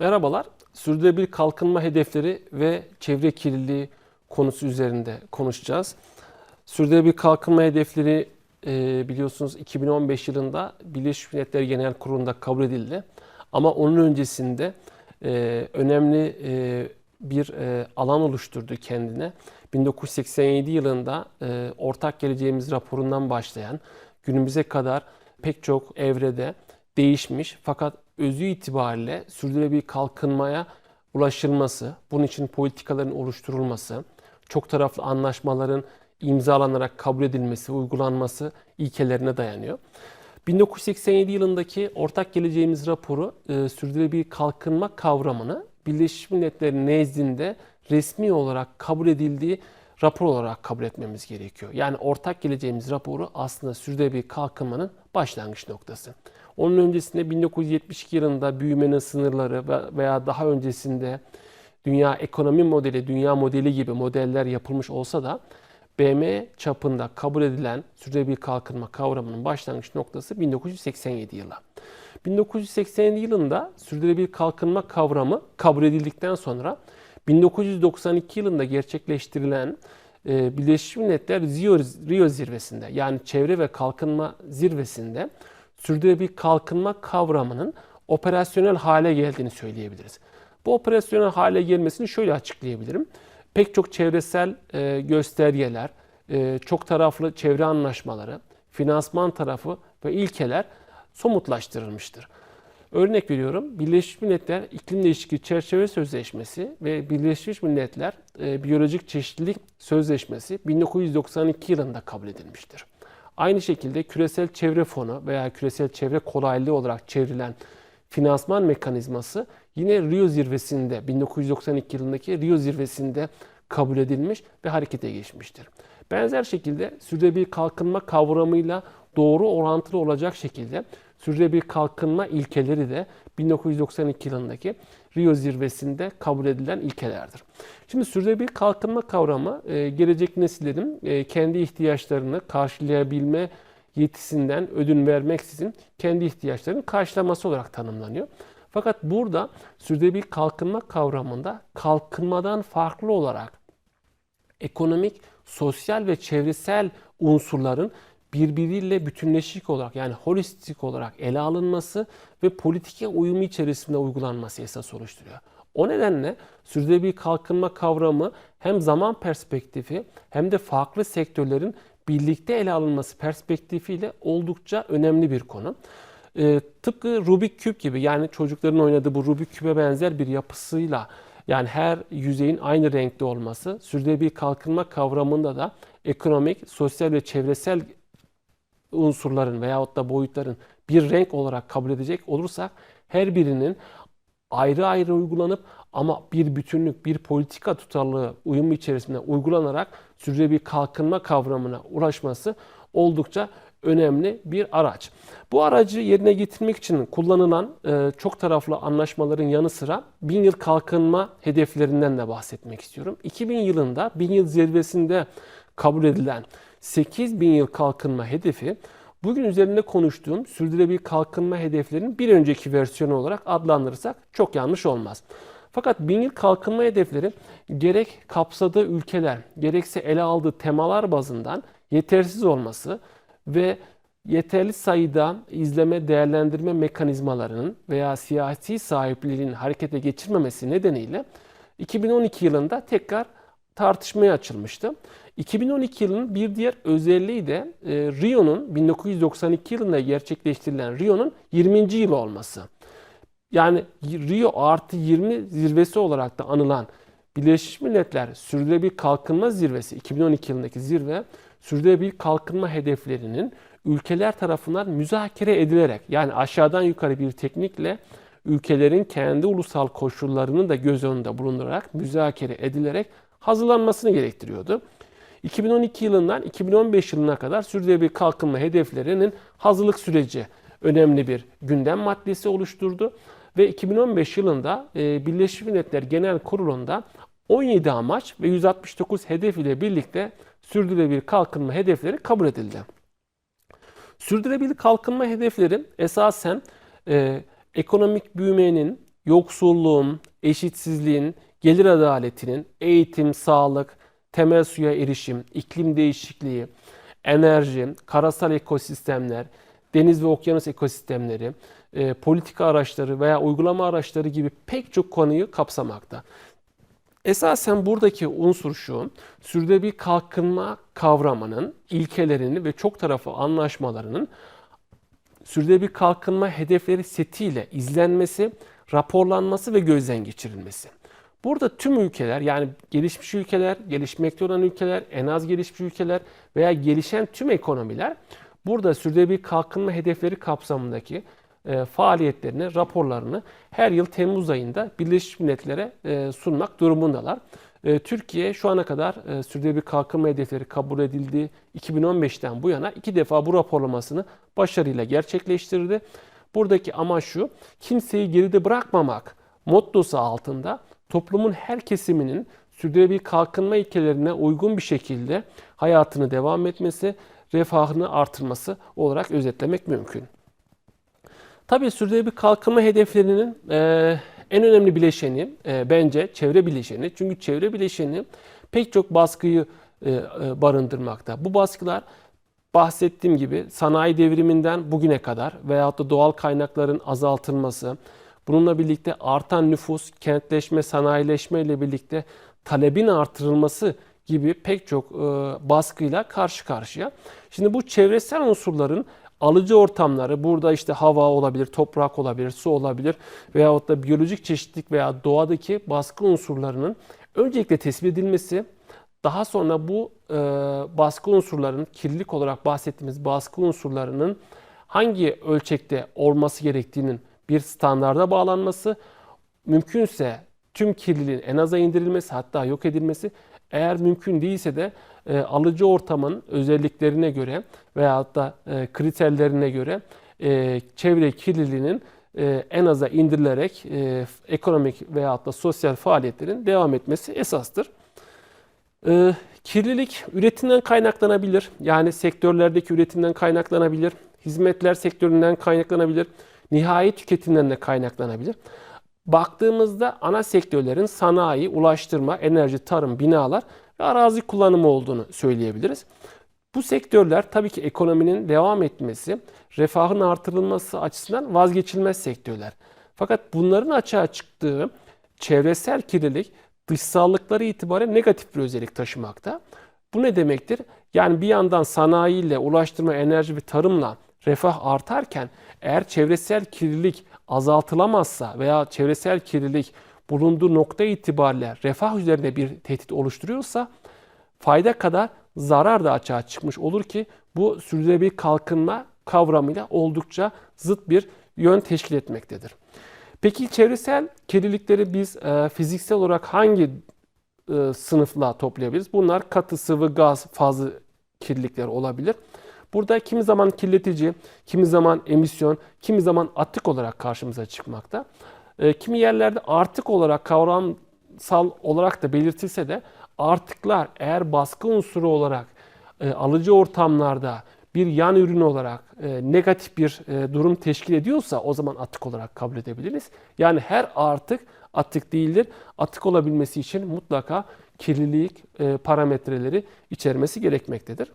Merhabalar. Sürdürülebilir kalkınma hedefleri ve çevre kirliliği konusu üzerinde konuşacağız. Sürdürülebilir kalkınma hedefleri e, biliyorsunuz 2015 yılında Birleşmiş Milletler Genel Kurulu'nda kabul edildi. Ama onun öncesinde e, önemli e, bir alan oluşturdu kendine. 1987 yılında Ortak Geleceğimiz raporundan başlayan günümüze kadar pek çok evrede değişmiş fakat özü itibariyle sürdürülebilir kalkınmaya ulaşılması, bunun için politikaların oluşturulması, çok taraflı anlaşmaların imzalanarak kabul edilmesi, uygulanması ilkelerine dayanıyor. 1987 yılındaki Ortak Geleceğimiz raporu e, sürdürülebilir kalkınma kavramını Birleşmiş Milletler'in nezdinde resmi olarak kabul edildiği rapor olarak kabul etmemiz gerekiyor. Yani ortak geleceğimiz raporu aslında sürdürülebilir kalkınmanın başlangıç noktası. Onun öncesinde 1972 yılında büyümenin sınırları veya daha öncesinde dünya ekonomi modeli, dünya modeli gibi modeller yapılmış olsa da BM çapında kabul edilen sürdürülebilir kalkınma kavramının başlangıç noktası 1987 yılı. 1987 yılında sürdürülebilir kalkınma kavramı kabul edildikten sonra 1992 yılında gerçekleştirilen e, Birleşmiş Milletler Rio, zirvesinde yani çevre ve kalkınma zirvesinde sürdürülebilir kalkınma kavramının operasyonel hale geldiğini söyleyebiliriz. Bu operasyonel hale gelmesini şöyle açıklayabilirim. Pek çok çevresel e, göstergeler, e, çok taraflı çevre anlaşmaları, finansman tarafı ve ilkeler somutlaştırılmıştır. Örnek veriyorum, Birleşmiş Milletler İklim Değişikliği Çerçeve Sözleşmesi ve Birleşmiş Milletler e, Biyolojik Çeşitlilik Sözleşmesi 1992 yılında kabul edilmiştir. Aynı şekilde Küresel Çevre Fonu veya Küresel Çevre Kolaylığı olarak çevrilen finansman mekanizması yine Rio zirvesinde 1992 yılındaki Rio zirvesinde kabul edilmiş ve harekete geçmiştir. Benzer şekilde sürdürülebilir kalkınma kavramıyla doğru orantılı olacak şekilde sürdürülebilir kalkınma ilkeleri de 1992 yılındaki Rio zirvesinde kabul edilen ilkelerdir. Şimdi sürdürülebilir kalkınma kavramı e, gelecek nesillerin e, kendi ihtiyaçlarını karşılayabilme yetisinden ödün vermeksizin kendi ihtiyaçlarını karşılaması olarak tanımlanıyor. Fakat burada sürdürülebilir kalkınma kavramında kalkınmadan farklı olarak ekonomik, sosyal ve çevresel unsurların birbiriyle bütünleşik olarak yani holistik olarak ele alınması ve politika uyumu içerisinde uygulanması esas oluşturuyor. O nedenle sürdürülebilir kalkınma kavramı hem zaman perspektifi hem de farklı sektörlerin birlikte ele alınması perspektifiyle oldukça önemli bir konu. E, tıpkı Rubik küp gibi yani çocukların oynadığı bu Rubik küpe benzer bir yapısıyla yani her yüzeyin aynı renkte olması sürdürülebilir kalkınma kavramında da ekonomik, sosyal ve çevresel unsurların veyahut da boyutların bir renk olarak kabul edecek olursak her birinin ayrı ayrı uygulanıp ama bir bütünlük, bir politika tutarlılığı uyumu içerisinde uygulanarak sürdürülebilir kalkınma kavramına ulaşması oldukça önemli bir araç. Bu aracı yerine getirmek için kullanılan e, çok taraflı anlaşmaların yanı sıra bin yıl kalkınma hedeflerinden de bahsetmek istiyorum. 2000 yılında bin yıl zirvesinde kabul edilen 8000 yıl kalkınma hedefi bugün üzerinde konuştuğum sürdürülebilir kalkınma hedeflerinin bir önceki versiyonu olarak adlandırırsak çok yanlış olmaz. Fakat bin yıl kalkınma hedefleri gerek kapsadığı ülkeler gerekse ele aldığı temalar bazından yetersiz olması ve yeterli sayıda izleme değerlendirme mekanizmalarının veya siyasi sahipliğinin harekete geçirmemesi nedeniyle 2012 yılında tekrar tartışmaya açılmıştı. 2012 yılının bir diğer özelliği de e, Rio'nun 1992 yılında gerçekleştirilen Rio'nun 20. yılı olması. Yani Rio artı 20 zirvesi olarak da anılan Birleşmiş Milletler Sürdürülebilir Kalkınma Zirvesi 2012 yılındaki zirve sürdürülebilir kalkınma hedeflerinin ülkeler tarafından müzakere edilerek yani aşağıdan yukarı bir teknikle ülkelerin kendi ulusal koşullarını da göz önünde bulundurarak müzakere edilerek hazırlanmasını gerektiriyordu. 2012 yılından 2015 yılına kadar sürdürülebilir kalkınma hedeflerinin hazırlık süreci önemli bir gündem maddesi oluşturdu. Ve 2015 yılında e, Birleşmiş Milletler Genel Kurulu'nda 17 amaç ve 169 hedef ile birlikte sürdürülebilir kalkınma hedefleri kabul edildi. Sürdürülebilir kalkınma hedefleri esasen e, ekonomik büyümenin yoksulluğun, eşitsizliğin, gelir adaletinin, eğitim, sağlık, temel suya erişim, iklim değişikliği, enerji, karasal ekosistemler, deniz ve okyanus ekosistemleri, e, politika araçları veya uygulama araçları gibi pek çok konuyu kapsamakta. Esasen buradaki unsur şu, sürdürülebilir kalkınma kavramının ilkelerini ve çok taraflı anlaşmalarının sürdürülebilir kalkınma hedefleri setiyle izlenmesi, raporlanması ve gözden geçirilmesi. Burada tüm ülkeler yani gelişmiş ülkeler, gelişmekte olan ülkeler, en az gelişmiş ülkeler veya gelişen tüm ekonomiler burada sürdürülebilir kalkınma hedefleri kapsamındaki e, faaliyetlerini, raporlarını her yıl Temmuz ayında Birleşmiş Milletler'e e, sunmak durumundalar. E, Türkiye şu ana kadar e, sürdürülebilir kalkınma hedefleri kabul edildi. 2015'ten bu yana iki defa bu raporlamasını başarıyla gerçekleştirdi. Buradaki amaç şu, kimseyi geride bırakmamak mottosu altında toplumun her kesiminin sürdürülebilir kalkınma ilkelerine uygun bir şekilde hayatını devam etmesi, refahını artırması olarak özetlemek mümkün. Tabii sürdürülebilir kalkınma hedeflerinin e, en önemli bileşeni e, bence çevre bileşeni. Çünkü çevre bileşeni pek çok baskıyı e, e, barındırmakta. Bu baskılar bahsettiğim gibi sanayi devriminden bugüne kadar veyahut da doğal kaynakların azaltılması, bununla birlikte artan nüfus, kentleşme, sanayileşme ile birlikte talebin artırılması gibi pek çok e, baskıyla karşı karşıya. Şimdi bu çevresel unsurların alıcı ortamları burada işte hava olabilir, toprak olabilir, su olabilir veyahut da biyolojik çeşitlilik veya doğadaki baskı unsurlarının öncelikle tespit edilmesi, daha sonra bu e, baskı unsurlarının kirlilik olarak bahsettiğimiz baskı unsurlarının hangi ölçekte olması gerektiğinin bir standarda bağlanması, mümkünse tüm kirliliğin en aza indirilmesi hatta yok edilmesi, eğer mümkün değilse de e, alıcı ortamın özelliklerine göre veyahut da e, kriterlerine göre e, çevre kirliliğinin e, en aza indirilerek e, ekonomik veyahut da sosyal faaliyetlerin devam etmesi esastır. E, kirlilik üretimden kaynaklanabilir. Yani sektörlerdeki üretimden kaynaklanabilir. Hizmetler sektöründen kaynaklanabilir. Nihai tüketimden de kaynaklanabilir. Baktığımızda ana sektörlerin sanayi, ulaştırma, enerji, tarım, binalar ve arazi kullanımı olduğunu söyleyebiliriz. Bu sektörler tabii ki ekonominin devam etmesi, refahın artırılması açısından vazgeçilmez sektörler. Fakat bunların açığa çıktığı çevresel kirlilik dışsallıkları itibariyle negatif bir özellik taşımakta. Bu ne demektir? Yani bir yandan sanayiyle, ulaştırma, enerji ve tarımla refah artarken eğer çevresel kirlilik azaltılamazsa veya çevresel kirlilik bulunduğu nokta itibariyle refah üzerinde bir tehdit oluşturuyorsa fayda kadar zarar da açığa çıkmış olur ki bu sürdürülebilir kalkınma kavramıyla oldukça zıt bir yön teşkil etmektedir. Peki çevresel kirlilikleri biz e, fiziksel olarak hangi e, sınıfla toplayabiliriz? Bunlar katı, sıvı, gaz fazı kirlilikler olabilir. Burada kimi zaman kirletici, kimi zaman emisyon, kimi zaman atık olarak karşımıza çıkmakta. E, kimi yerlerde artık olarak kavramsal olarak da belirtilse de artıklar eğer baskı unsuru olarak e, alıcı ortamlarda bir yan ürün olarak e, negatif bir e, durum teşkil ediyorsa o zaman atık olarak kabul edebiliriz. Yani her artık atık değildir. Atık olabilmesi için mutlaka kirlilik parametreleri içermesi gerekmektedir.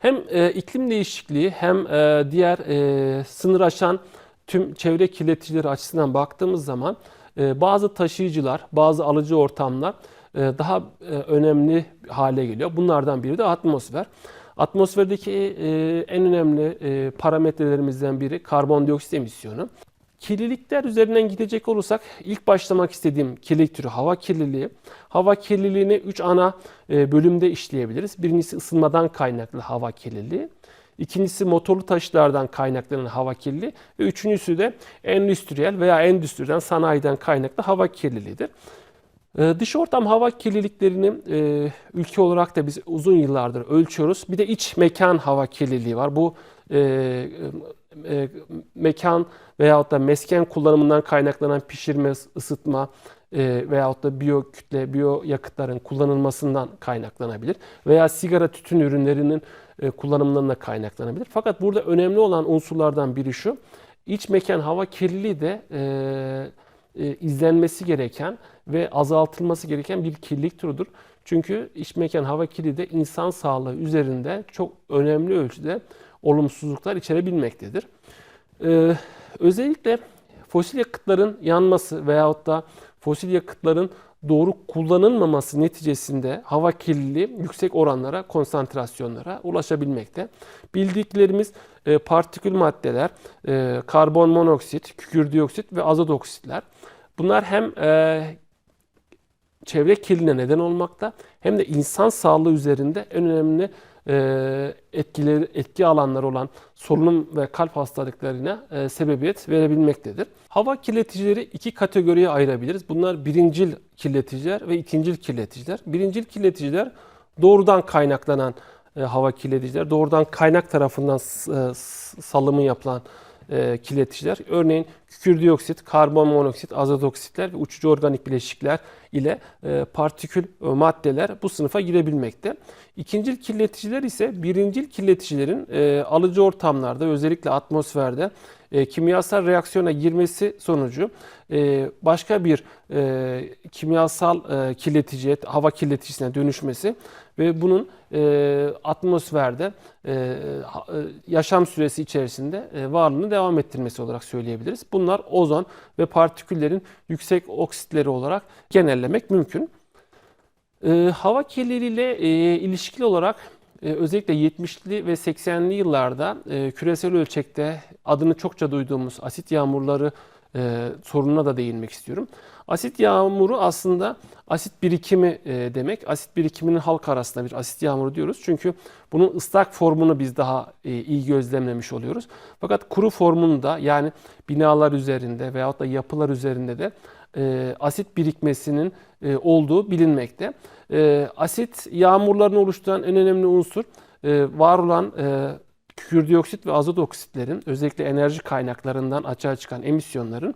Hem e, iklim değişikliği hem e, diğer e, sınır aşan tüm çevre kirleticileri açısından baktığımız zaman e, bazı taşıyıcılar, bazı alıcı ortamlar e, daha e, önemli hale geliyor. Bunlardan biri de atmosfer. Atmosferdeki e, en önemli e, parametrelerimizden biri karbondioksit emisyonu. Kirlilikler üzerinden gidecek olursak ilk başlamak istediğim kirlilik türü hava kirliliği. Hava kirliliğini 3 ana e, bölümde işleyebiliriz. Birincisi ısınmadan kaynaklı hava kirliliği. İkincisi motorlu taşıtlardan kaynaklanan hava kirliliği ve üçüncüsü de endüstriyel veya endüstriden sanayiden kaynaklı hava kirliliğidir. Ee, dış ortam hava kirliliklerini e, ülke olarak da biz uzun yıllardır ölçüyoruz. Bir de iç mekan hava kirliliği var. Bu e, e, mekan veyahut da mesken kullanımından kaynaklanan pişirme, ısıtma e, veyahut da biyo kütle, biyo yakıtların kullanılmasından kaynaklanabilir. Veya sigara tütün ürünlerinin e, kullanımından da kaynaklanabilir. Fakat burada önemli olan unsurlardan biri şu. iç mekan hava kirliliği de e, e, izlenmesi gereken ve azaltılması gereken bir kirlilik türüdür. Çünkü iç mekan hava kirliliği de insan sağlığı üzerinde çok önemli ölçüde olumsuzluklar içerebilmektedir. Ee, özellikle fosil yakıtların yanması veyahut da fosil yakıtların doğru kullanılmaması neticesinde hava kirliliği yüksek oranlara, konsantrasyonlara ulaşabilmekte. Bildiklerimiz e, partikül maddeler, e, karbon monoksit, kükürt dioksit ve azot oksitler. Bunlar hem e, çevre kirliliğine neden olmakta hem de insan sağlığı üzerinde en önemli etkileri, etki alanları olan solunum ve kalp hastalıklarına e, sebebiyet verebilmektedir. Hava kirleticileri iki kategoriye ayırabiliriz. Bunlar birincil kirleticiler ve ikincil kirleticiler. Birincil kirleticiler doğrudan kaynaklanan e, hava kirleticiler, doğrudan kaynak tarafından e, salımı yapılan e, kirleticiler. Örneğin kükürt dioksit, karbon monoksit, azot oksitler ve uçucu organik bileşikler ile e, partikül e, maddeler bu sınıfa girebilmekte. İkincil kirleticiler ise birincil kirleticilerin e, alıcı ortamlarda özellikle atmosferde e, kimyasal reaksiyona girmesi sonucu e, başka bir e, kimyasal e, kirleticiye, hava kirleticisine dönüşmesi ve bunun e, atmosferde e, e, yaşam süresi içerisinde e, varlığını devam ettirmesi olarak söyleyebiliriz. Bunlar ozon ve partiküllerin yüksek oksitleri olarak genellemek mümkün. E, hava kirliliğiyle e, ilişkili olarak özellikle 70'li ve 80'li yıllarda e, küresel ölçekte adını çokça duyduğumuz asit yağmurları e, sorununa da değinmek istiyorum. Asit yağmuru aslında asit birikimi e, demek. Asit birikiminin halk arasında bir asit yağmuru diyoruz. Çünkü bunun ıslak formunu biz daha e, iyi gözlemlemiş oluyoruz. Fakat kuru formunda yani binalar üzerinde veyahut da yapılar üzerinde de e, asit birikmesinin e, olduğu bilinmekte. E, asit yağmurlarını oluşturan en önemli unsur var olan e, kükürt dioksit ve azot oksitlerin özellikle enerji kaynaklarından açığa çıkan emisyonların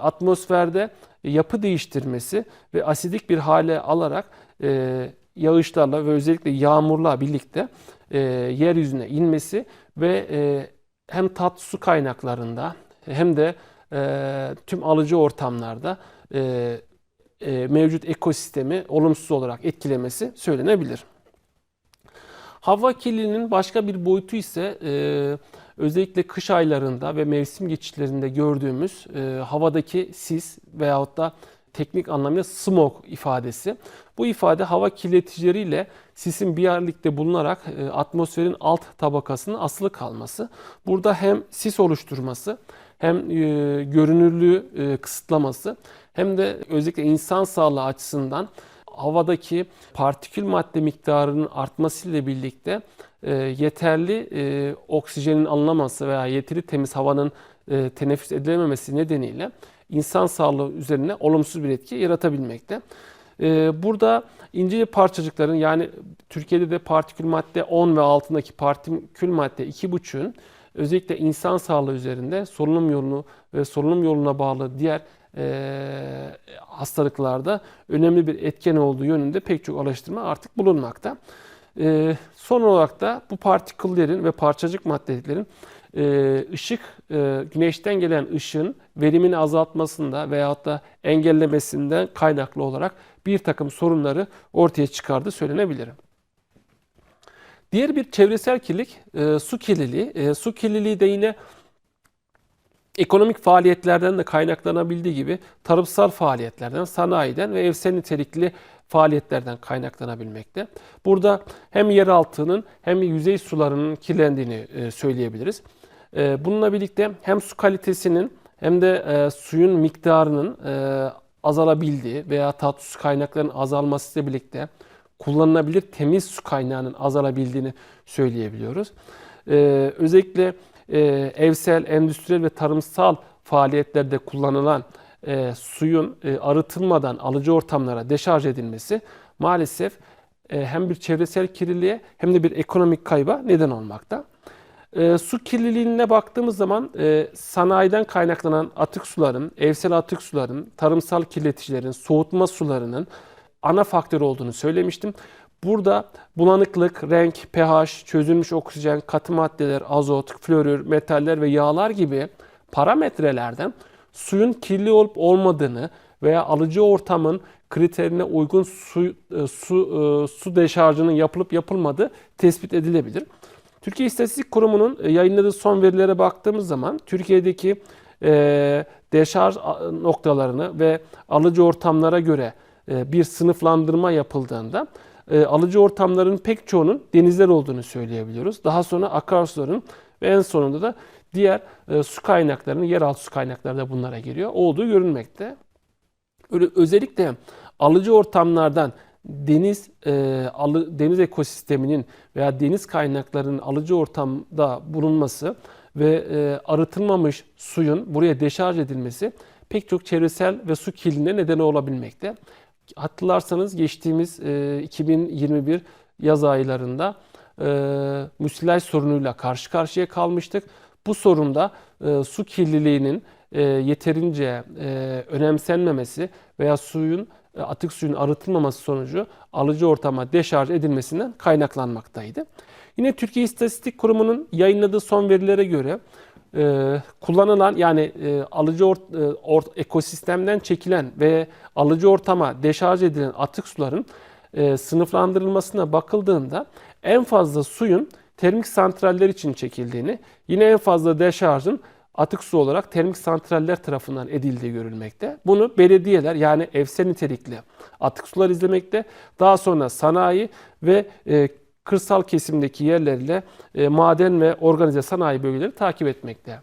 atmosferde yapı değiştirmesi ve asidik bir hale alarak yağışlarla ve özellikle yağmurla birlikte e, yeryüzüne inmesi ve hem tat su kaynaklarında hem de e, tüm alıcı ortamlarda e, e, mevcut ekosistemi olumsuz olarak etkilemesi söylenebilir. Hava kirliliğinin başka bir boyutu ise e, özellikle kış aylarında ve mevsim geçişlerinde gördüğümüz e, havadaki sis veyahut da teknik anlamıyla smog ifadesi. Bu ifade hava kirleticileriyle sisin bir yerlikte bulunarak e, atmosferin alt tabakasının asılı kalması. Burada hem sis oluşturması hem e, görünürlüğü e, kısıtlaması hem de özellikle insan sağlığı açısından havadaki partikül madde miktarının artmasıyla birlikte e, yeterli e, oksijenin alınamaması veya yeterli temiz havanın e, teneffüs edilememesi nedeniyle insan sağlığı üzerine olumsuz bir etki yaratabilmekte. E, burada ince parçacıkların yani Türkiye'de de partikül madde 10 ve altındaki partikül madde 2,5'ün özellikle insan sağlığı üzerinde solunum yolunu ve solunum yoluna bağlı diğer e, hastalıklarda önemli bir etken olduğu yönünde pek çok araştırma artık bulunmakta. E, son olarak da bu partiküllerin ve parçacık maddelerin ışık, e, güneşten gelen ışığın verimini azaltmasında veyahut da engellemesinden kaynaklı olarak bir takım sorunları ortaya çıkardığı söylenebilir. Diğer bir çevresel kirlilik e, su kirliliği. E, su kirliliği de yine ekonomik faaliyetlerden de kaynaklanabildiği gibi tarımsal faaliyetlerden, sanayiden ve evsel nitelikli faaliyetlerden kaynaklanabilmekte. Burada hem yeraltının hem yüzey sularının kirlendiğini e, söyleyebiliriz. E, Bununla birlikte hem su kalitesinin hem de e, suyun miktarının azalabildiği veya tatlı su kaynaklarının azalmasıyla birlikte kullanılabilir temiz su kaynağının azalabildiğini söyleyebiliyoruz. Özellikle e, evsel, endüstriyel ve tarımsal faaliyetlerde kullanılan e, suyun e, arıtılmadan alıcı ortamlara deşarj edilmesi maalesef e, hem bir çevresel kirliliğe hem de bir ekonomik kayba neden olmakta. E, su kirliliğine baktığımız zaman e, sanayiden kaynaklanan atık suların, evsel atık suların, tarımsal kirleticilerin, soğutma sularının ana faktör olduğunu söylemiştim. Burada bulanıklık, renk, pH, çözülmüş oksijen, katı maddeler, azot, florür, metaller ve yağlar gibi parametrelerden suyun kirli olup olmadığını veya alıcı ortamın kriterine uygun su e, su e, su deşarjının yapılıp yapılmadığı tespit edilebilir. Türkiye İstatistik Kurumu'nun e, yayınladığı son verilere baktığımız zaman Türkiye'deki e, deşarj noktalarını ve alıcı ortamlara göre e, bir sınıflandırma yapıldığında e, alıcı ortamların pek çoğunun denizler olduğunu söyleyebiliyoruz. Daha sonra akarsuların ve en sonunda da diğer e, su kaynaklarının yeraltı su kaynakları da bunlara giriyor olduğu görünmekte. Özellikle alıcı ortamlardan deniz e, alı, deniz ekosisteminin veya deniz kaynaklarının alıcı ortamda bulunması ve e, arıtılmamış suyun buraya deşarj edilmesi pek çok çevresel ve su kirliliğine neden olabilmekte. Hatırlarsanız geçtiğimiz e, 2021 yaz aylarında e, müsilaj sorunuyla karşı karşıya kalmıştık. Bu sorunda e, su kirliliğinin e, yeterince e, önemsenmemesi veya suyun atık suyun arıtılmaması sonucu alıcı ortama deşarj edilmesinden kaynaklanmaktaydı. Yine Türkiye İstatistik Kurumu'nun yayınladığı son verilere göre e, kullanılan yani e, alıcı ort, e, ort- ekosistemden çekilen ve alıcı ortama deşarj edilen atık suların e, sınıflandırılmasına bakıldığında en fazla suyun termik santraller için çekildiğini, yine en fazla deşarjın atık su olarak termik santraller tarafından edildiği görülmekte. Bunu belediyeler yani evsel nitelikli atık sular izlemekte. Daha sonra sanayi ve e, kırsal kesimdeki yerlerle e, maden ve organize sanayi bölgeleri takip etmekte.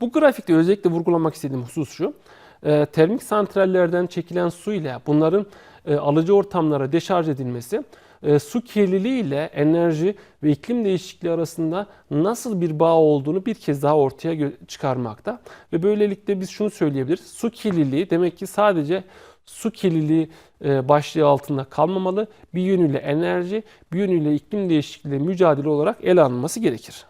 Bu grafikte özellikle vurgulamak istediğim husus şu. e, termik santrallerden çekilen su ile bunların e, alıcı ortamlara deşarj edilmesi e, su kirliliği ile enerji ve iklim değişikliği arasında nasıl bir bağ olduğunu bir kez daha ortaya çıkarmakta. Ve böylelikle biz şunu söyleyebiliriz. Su kirliliği demek ki sadece su kirliliği e, başlığı altında kalmamalı. Bir yönüyle enerji, bir yönüyle iklim değişikliği mücadele olarak ele alınması gerekir.